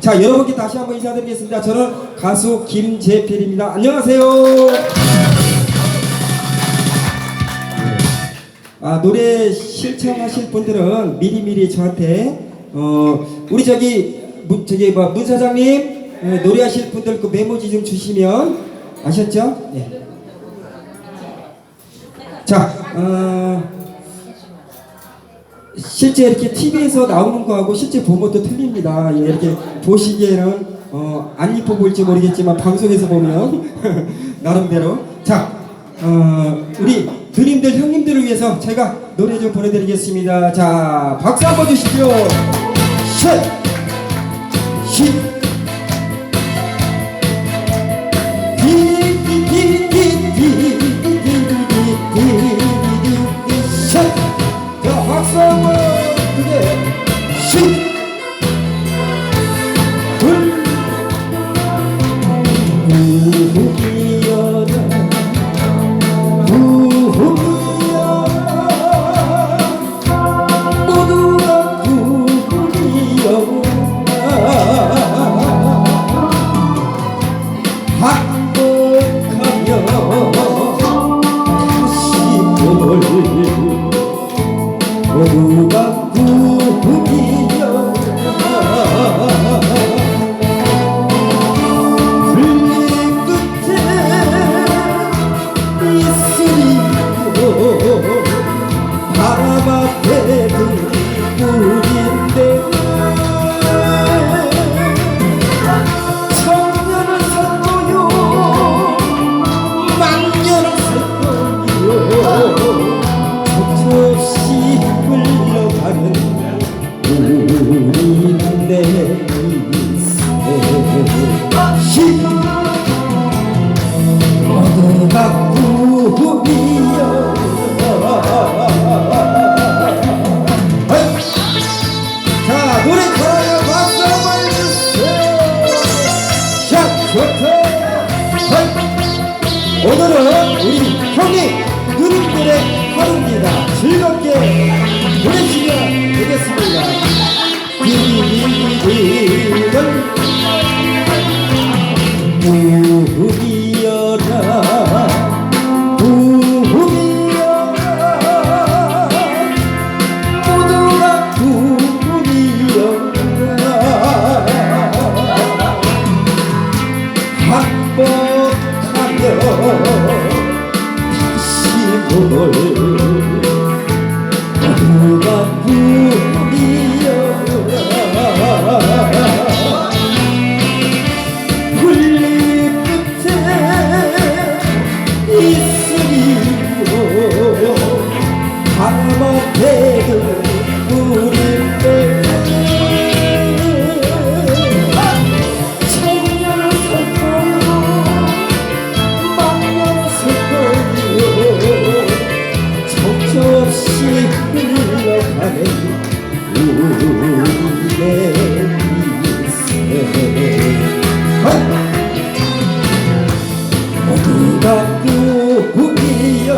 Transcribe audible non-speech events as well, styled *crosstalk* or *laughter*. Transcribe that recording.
자, 여러분께 다시 한번 인사드리겠습니다. 저는 가수 김재필입니다. 안녕하세요. 아, 노래 신청하실 분들은 미리미리 저한테 어 우리 저기 문 저기 뭐 문 사장님 어, 노래하실 분들 그 메모지 좀 주시면 아셨죠? 네. 자, 어, 실제 이렇게 TV에서 나오는 거하고 실제 본 것도 틀립니다. 예, 이렇게 보시기에는 어, 안 이뻐 보일지 모르겠지만 방송에서 보면 *laughs* 나름대로 자, 어, 우리 누님들 형님들을 위해서 제가 노래 좀 보내드리겠습니다. 자, 박수 한번 주십시오. 셋, 우 오늘은 우리 형님 누님들의 하루입니다. 즐겁게 보내시면 되겠습니다 걸. 누가 누구여